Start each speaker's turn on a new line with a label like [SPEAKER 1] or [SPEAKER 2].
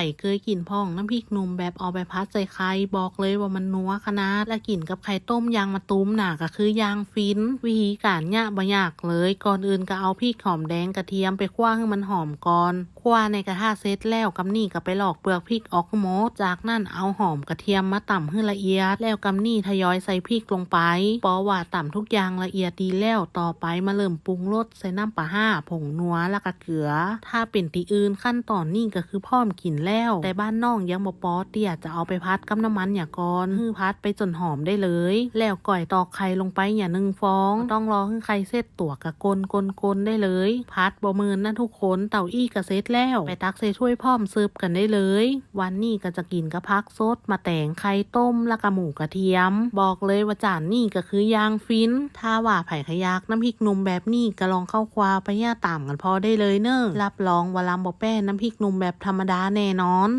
[SPEAKER 1] ข่เคยกินพ่องน้ำพริกหนุ่มแบบเอาไปพัดใส่ไข่บอกเลยว่ามันนัวขนาดและกินกับไข่ต้มยางมาตุ้มหนาก็คือยางฟิน วิธีการเนี่ยบะยากเลย ก่อนอื่นก็เอาพริกหอมแดงกระเทียมไปคั่วให้มันหอมก่อนคั่วในกระทะเสร็จแล้วกำนี่ก็ไปหลอกเปลือกพริกออกหมดจากนั้นเอาหอมกระเทียมมาต่ำให้ละเอียด แล้วกำนี่ทยอยใส่พริกลงไปปอว่าต่ำทุกอย่างละเอียดดีแล้วต่อไปมาเริ่มปรุงรสใส่น้ำปลาห้าผงนัวแล้วก็เกลือ ถ้าเป็นตีอื่นขั้นตอนนี่ก็คือพร้อมกินแล้ว แต่บ้านน้องยังบ่ปอเตี้ยจะเอาไปพัดกับน้ำมันอย่าก่อนฮือพัดไปจนหอมได้เลย แล้วก่อยตอกไข่ลงไปอย่าหนึ่งฟอง ต้องรอให้ไข่เสร็จตัวกะกลกลกลได้เลย พัดบ่มืนนะทุกคนเต่าอี้กะเสร็จแล้ว ไปตักใส่ถ้วยพร้อมซืบกันได้เลย วันนี้ก็จะกินกระพักสดมาแต่งไข่ต้มและกระหมูกระเทียม บอกเลยว่าจานนี่ก็คือยางฟิน ถ้าว่าไผ่ขยักน้ำพริกหนุ่มแบบนี้ก็ลองเข้าควาไปย่าตามกันพอได้เลยเนอะรับรองว่าลำบ่แป้น้ำพริกหนุ่มแบบธรรมดาแน่นอน